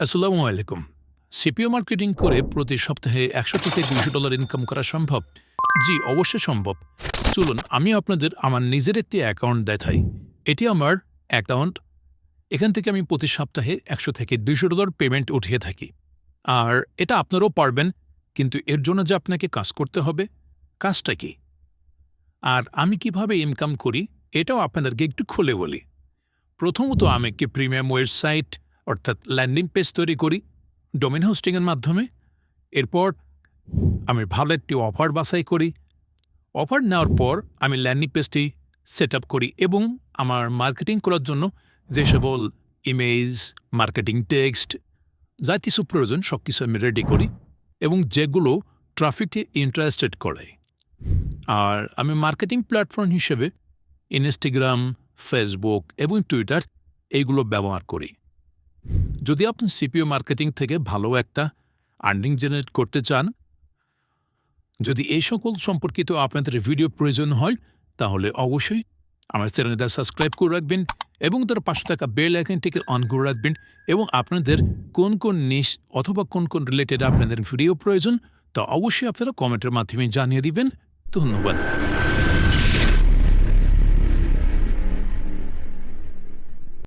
আসসালামু আলাইকুম। CPO marketing করে প্রতি সপ্তাহে একশো থেকে দুইশো ডলার ইনকাম করা সম্ভব? জি, অবশ্যই সম্ভব। চলুন, আমি আপনাদের আমার নিজের একটি অ্যাকাউন্ট দেখাই। এটি আমার অ্যাকাউন্ট। এখান থেকে আমি প্রতি সপ্তাহে একশো থেকে দুইশো ডলার পেমেন্ট উঠিয়ে থাকি। আর এটা আপনারাও পারবেন, কিন্তু এর জন্য যে আপনাকে কাজ করতে হবে, কাজটা কি? আর আমি কীভাবে ইনকাম করি, এটাও আপনাদেরকে একটু খুলে বলি। প্রথমত আমি একটি প্রিমিয়াম ওয়েবসাইট অর্থাৎ ল্যান্ডিং পেজ তৈরি করি, ডোমেন হোস্টিংয়ের মাধ্যমে। এরপর আমি ভালো একটি অফার বাছাই করি। অফার নেওয়ার পর আমি ল্যান্ডিং পেজটি সেট করি এবং আমার মার্কেটিং করার জন্য যে সকল ইমেজ, মার্কেটিং টেক্সট, যা কিছু প্রয়োজন সব কিছু আমি রেডি করি এবং যেগুলো ট্রাফিককে ইন্টারেস্টেড করে। আর আমি মার্কেটিং প্ল্যাটফর্ম হিসেবে ইনস্টাগ্রাম, ফেসবুক এবং টুইটার এইগুলো ব্যবহার করি। যদি আপনি সিপিও মার্কেটিং থেকে ভালো একটা আর্নিং জেনারেট করতে চান, যদি এই সকল সম্পর্কিত আপনাদের ভিডিও প্রয়োজন হয়, তাহলে অবশ্যই আমার চ্যানেলটা সাবস্ক্রাইব করে রাখবেন এবং তার পাঁচশো টাকা বেল আইকনটিকে অন করে রাখবেন এবং আপনাদের কোন কোন নিশ অথবা কোন কোন রিলেটেড আপনাদের ভিডিও প্রয়োজন, তা অবশ্যই আপনারা কমেন্টের মাধ্যমে জানিয়ে দিবেন। ধন্যবাদ।